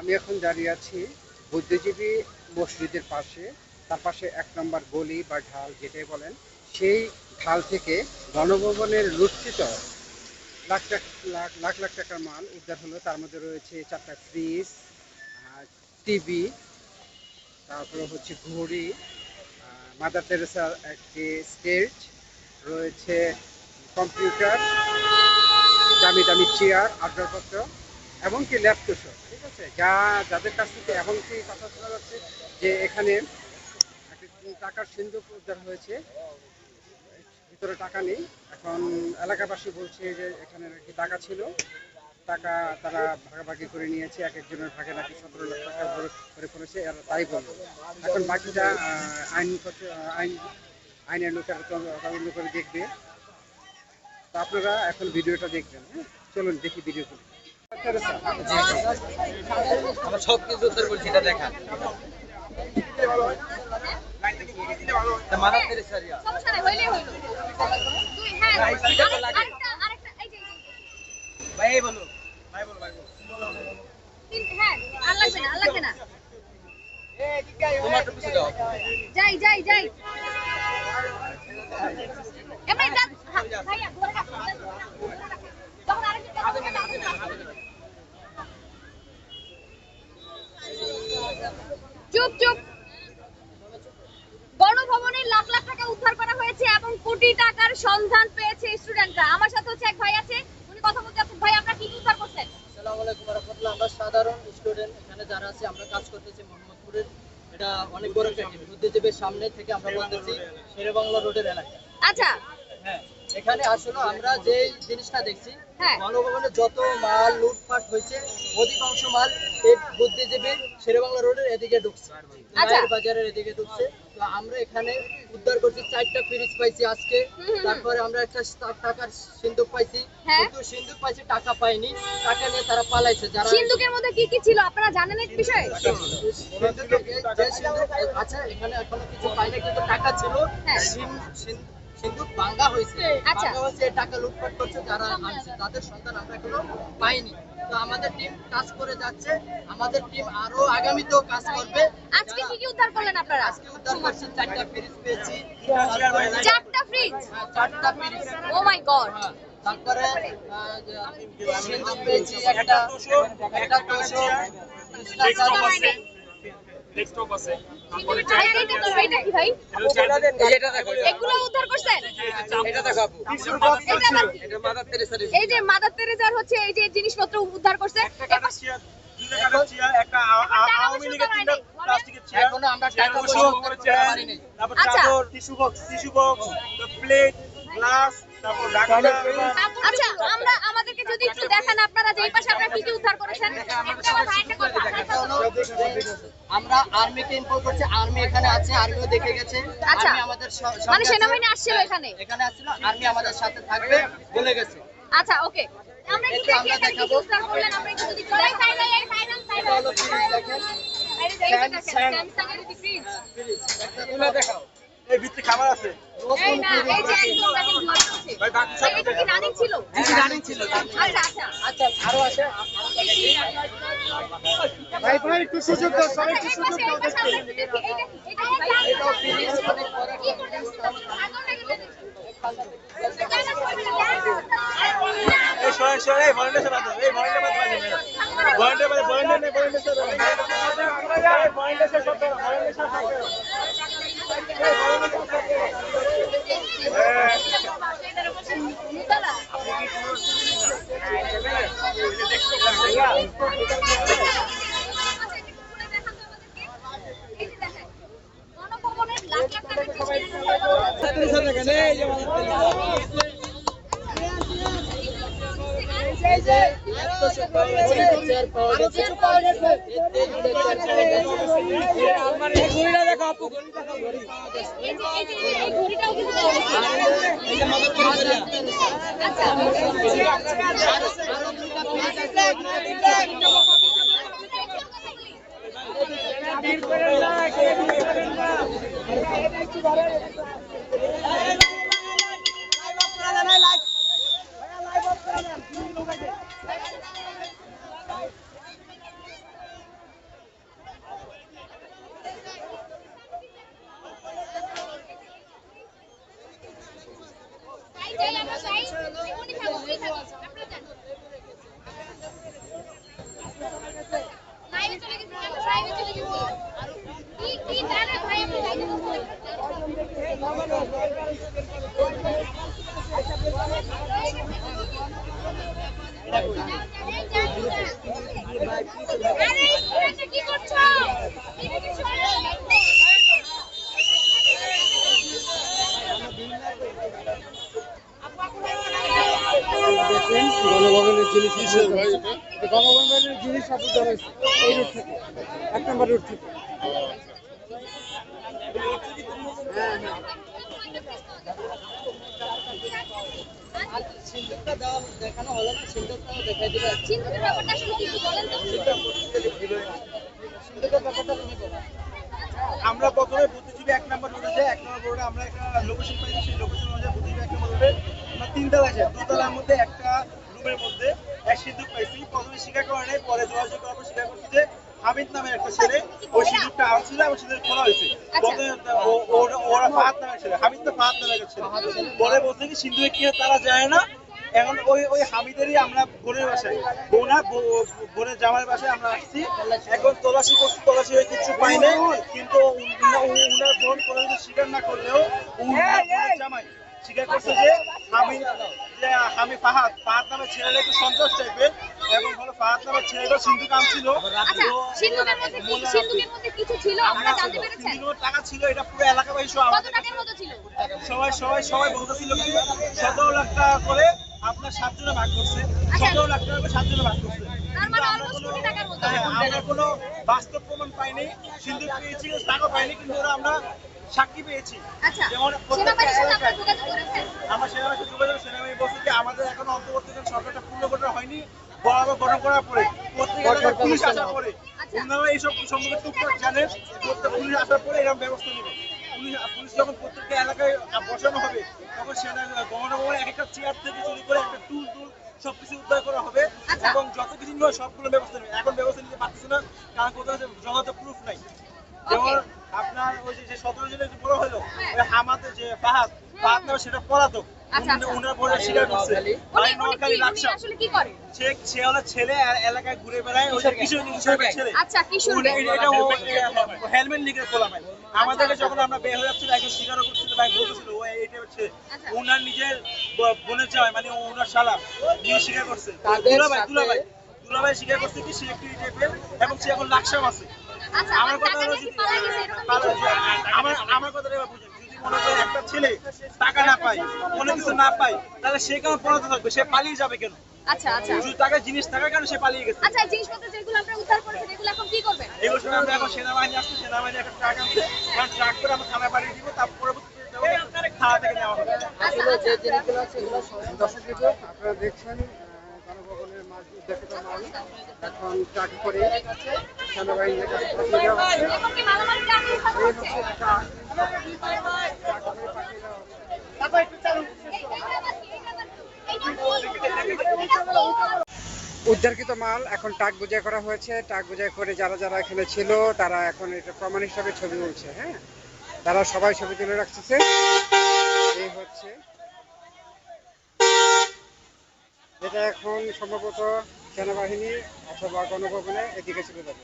আমি এখন দাঁড়িয়ে আছি বুদ্ধিজীবী মসজিদের পাশে। তার পাশে এক নম্বর গলি বা ঢাল যেটাই বলেন, সেই ঢাল থেকে গণভবনের লুণ্ঠিত লাখ লাখ লাখ লাখ টাকার মাল উদ্ধার হলো। তার মধ্যে রয়েছে চারটা ফ্রিজ টিভি তারপরে হচ্ছে ঘড়ি মাদার টেরেসার একটি স্টেজ রয়েছে কম্পিউটার দামি দামি চেয়ার আসবাবপত্র এমনকি ল্যাপটপ ঠিক আছে? যা, যাদের কাছ থেকে এমনকি কথা শোনা যাচ্ছে যে এখানে টাকার সিন্ধুক উদ্ধার হয়েছে, ভিতরে টাকা নেই। এখন এলাকাবাসী বলছে যে এখানে নাকি টাকা ছিল। টাকা তারা ভাগাভাগি করে নিয়েছে, এক একজনের ভাগে নাকি সতেরো লাখ টাকা করে- ফেলেছে, এরা তাই বলব এখন বাকিটা আইন আইন, আইনের লোকেরা তদন্ত করে দেখবে। তো আপনারা এখন ভিডিওটা দেখবেন হ্যাঁ? চলুন দেখি ভিডিও আমরা সব কিছু উত্তর এটা দেখা হ্যাঁ, না, স্পিকার তো আরেক- লাগে। আরেকটা- আরেকটা, এই যে, এই যে। ভাই বলো ভাই বলো ভাই বলো আর লাগবে না, আর লাগবে না। তোমার একটু পিছু দাও যাই, যাই, যাই। এমনি ভাইয়া, ধরে রাখ, তখন আরেকজন যাবে। চুপ চুপ গণভবনের লাখ লাখ টাকা উদ্ধার করা হয়েছে এবং কোটি টাকার সন্ধান পেয়েছে স্টুডেন্টরা। আমার সাথে হচ্ছে এক ভাই আছে উনি কথা বলতে যাচ্ছেন ভাই আপনারা কি উদ্ধার করছেন? আসসালামু আলাইকুম রহমতুল্লাহ আমরা সাধারণ স্টুডেন্ট এখানে যারা আছে আমরা কাজ করতেছি মোহাম্মদপুরের। এটা অনেক বড় একটা বুদ্ধিজীবীর সামনে থেকে আমরা বলতেছি শেরে বাংলা রোডের এলাকা আচ্ছা। হ্যাঁ এখানে আসলে আমরা যে জিনিসটা দেখছি হ্যাঁ। গণভবনে যত মাল লুটপাট হয়েছে অধিকাংশ মাল এই বুদ্ধিজীবীর শেরে বাংলা রোডের এদিকে ঢুকছে আচ্ছা। বাজারের এদিকে ঢুকছে। তো আমরা এখানে উদ্ধার করছি চারটা ফ্রিজ পাইছি আজকে। তারপরে আমরা একটা টাকার সিন্ধুক পাইছি হ্যাঁ। কিন্তু সিন্ধুক পাইছি টাকা পাইনি টাকা নিয়ে তারা পালাইছে যারা সিন্ধুকের মধ্যে কি কি ছিল আপনারা জানেন এই বিষয়ে সিন্ধুকে- যে সিন্ধুক আচ্ছা এখানে এখনও কিছু পাইনি কিন্তু টাকা ছিল হ্যাঁ। সিন- সিন- সিন্ধুক ভাঙা হয়েছে আচ্ছা। হয়েছে টাকা লুটপাট করছে যারা আনছে তাদের সন্ধান আমরা এখনও পাইনি তো আমাদের টিম কাজ করে যাচ্ছে। আমাদের টিম আরও আগামীতেও কাজ করবে। আজকে কি কি উদ্ধার করলেন আপনারা? আজকে উদ্ধার করছি চারটা ফ্রিজ পেয়েছি। চারটা ফ্রিজ হ্যাঁ, চারটা ফ্রিজ ও মাই গড হ্যাঁ, তারপরে পেয়েছি একটা একটা ডেস্কটপ আছে। ভাই, এইটা কি ভাই, এটা কি ভাই? এটা দেখো এগুলো উদ্ধার করছেন এটা দেখো আপু। এটা মাদার তেরেসা এই যে মাদার তেরেজার হচ্ছে এই যে জিনিসপত্র উদ্ধার করছে। তারপর যদি একটু দেখান আপনারা যে পাশে আপনারা কি কি উদ্ধার করেছেন আমরা আর্মিকে ইনফর্ম করছি আর্মি এখানে আছে আর্মিও দেখে গেছে আচ্ছা। আর্মি আমাদের মানে সেনাবাহিনী আসছিল এখানে? এখানে আসছিল আর্মি আমাদের সাথে থাকবে বলে গেছে আচ্ছা ওকে আমরা এটা দেখি এখানে কি কি দেখাবো। উদ্ধার করলেন আমরা একটু যদি ফাইনাল ফাইনাল এটা হলো ফ্রিজ দেখেন স্যামসাং এর ফ্রিজ একটা তুলে দেখাও এই ভিতরে খাবার আছে এই না এই যে একদম দেখেন ভাই ভাই একটু সুযোগ দাও সবাই একটু সুযোগ দাও পাশে আমরা এই যে ঘুরিটা দেখো আপু এই যে এই যে এই ঘড়িটাও কিন্তু পাওয়া গেছে। এই যে মাদক তেরেসা রিয়া। আচ্ছা আরও দুইটা ফ্রিজ আছে আরে স্টুডেন্টরা কি করছ এদিকে সরো। দেখেন গণভবনের জিনিস গণভবনের জিনিস উদ্ধার হয়েছে এই রুট থেকে এক নম্বর রুট থেকে আমরা প্রথমে বুদ্ধিজীবী এক নম্বর রোডে এক নম্বর রোডে আমরা একটা লোকেশন পাইছি সেই লোকেশন অনুযায়ী বুদ্ধিজীবী এক নম্বর রোডে আমরা তিনতলা যাই। দুতলার মধ্যে একটা রুমের মধ্যে এক সিন্ধুক পাইছি। প্রথমে স্বীকার করে নেই পরে যোগাযোগ করার পর স্বীকার করছি যে হামিদ নামের একটা ছেলে ওই সিন্ধুকটা আনছিল এবং সিন্ধুক খোলা হয়েছে ওরা- ফাহাদ নামের ছেলে হামিদ তো ফাহাদ নামের ছেলে পরে বলছে কি সিন্ধুকে কি তারা যায় না এখন ওই ওই হামিদেরই আমরা বোনের বাসায় বোনা বোনের জামাই বাসায় আমরা আসছি এখন তলাশি করছি তলাশি হয়ে কিছু পাই নাই কিন্তু উনার বোন কোনো কিছু স্বীকার না করলেও উনার জামাই স্বীকার করছে যে আমি যে আমি ফাহাদ। ফাহাদ নামের ছেলেটা একটু সন্ত্রাস টাইপের এবং হলো ফাহাদ নামের ছেলেটা সিন্ধু কাম ছিল। আচ্ছা টাকা ছিল এটা পুরো এলাকাবাসী সবাই সবাই সবাই বলতেছিল সতেরো লাখ টাকা করে আপনার সাতজনে ভাগ করছে। সতেরো লাখ টাকা করে সাতজনে ভাগ করছে। মানে আমরা কোনো-। হ্যাঁ, আমরা কোনো বাস্তব প্রমাণ পাইনি। সিন্ধু পেয়েছি টাকা পাইনি কিন্তু ওরা আমরা সাক্ষী পেয়েছি। আচ্ছা যেমন প্রত্যেকটা সেনাবাহিনীর সাথে আপনারা এলাকায়- যোগাযোগ করেছেন? আমার সেনাবাহিনী যোগাযোগ সেনাবাহিনী বলছে যে আমাদের এখন অন্তর্বর্তীকালীন সরকারটা পূর্ণ গঠন হয়নি বরাবর গঠন করার পরে এলাকায় পুলিশ আসার পরে আচ্ছা। ওনারা এইসব সম্পর্কে টুকটাক জানেন প্রত্যেক পুলিশ আসার পরে এরকম ব্যবস্থা নেবে। পুলিশ পুলিশ যখন প্রত্যেকটা এলাকায় বসানো হবে তখন সেনা গণভবনে এক একটা চেয়ার থেকে শুরু করে একটা টুল টুল সবকিছু উদ্ধার করা হবে আচ্ছা। এবং যত কিছু নিয়ে সবগুলো ব্যবস্থা নেবে। এখন ব্যবস্থা নিতে পারতেছে না কারণ কোথাও যথাযথ প্রুফ নাই। যেমন আপনার ওই যে- যে সতেরো জনের যে বড় হলো ওই হামাতে যে ফাহাদ ফাহাদ নামে সেটা পলাতক। আচ্ছা, আচ্ছা। উনার স্বীকার করছে। ভাই নোয়াখালী কি উনি লাকসা আসলে কি করে সে সে হলো ছেলে আর এলাকায় ঘুরে বেড়ায় ওই যে কিশোর কিশোরের ছেলে। আচ্ছা কিশোর এটা হেলমেট লিখে খোলা ভাই। আমাদেরকে যখন আমরা বের হয়ে যাচ্ছিল একজন স্বীকারও করছিল ভাই বলতেছিল ও এইটা হচ্ছে আচ্ছা। নিজের বোনের জামাই মানে ওনার শালা নিয়ে স্বীকার করছে। তাদের দুলাভাই সাথে- দুলাভাই দুলাভাই স্বীকার করছে কি? সে একটি এবং সে এখন লাকসাম আছে। আমার কথা কিছু? আমার আমার কথাটা এবার বুঝেন। যদি মনে করেন একটা ছেলে টাকা না পায় কোনো কিছু না পায় তাহলে সে কেন পড়াতে থাকবে? সে পালিয়ে যাবে কেন? আচ্ছা আচ্ছা। যদি টাকা জিনিস থাকার কারণে সে পালিয়ে গেছে। আচ্ছা জিনিসপত্র যেগুলো আপনারা উদ্ধার করেছেন এগুলো এখন কি করবেন? এগুলো শুনে আমরা এখন সেনাবাহিনী আসছে সেনাবাহিনী একটা ট্রাক আনছে। কারণ ট্রাক করে আমরা থানায় পাঠিয়ে দিব তার পরবর্তীতে যাব থেকে নেওয়া হবে। আচ্ছা এগুলো যে আচ্ছা। জিনিসগুলো আছে এগুলো দর্শক আপনারা দেখছেন। এখন করে উদ্ধারকৃত মাল এখন টাক বোঝাই করা হয়েছে। টাক বোঝাই করে যারা যারা এখানে ছিল, তারা এখন এটা প্রমাণ হিসাবে ছবি তুলছে হ্যাঁ? তারা সবাই ছবি তুলে রাখতেছে। এই হচ্ছে এটা এখন সম্ভবত সেনাবাহিনী অথবা গণভবনে এদিকে চলে যাবে।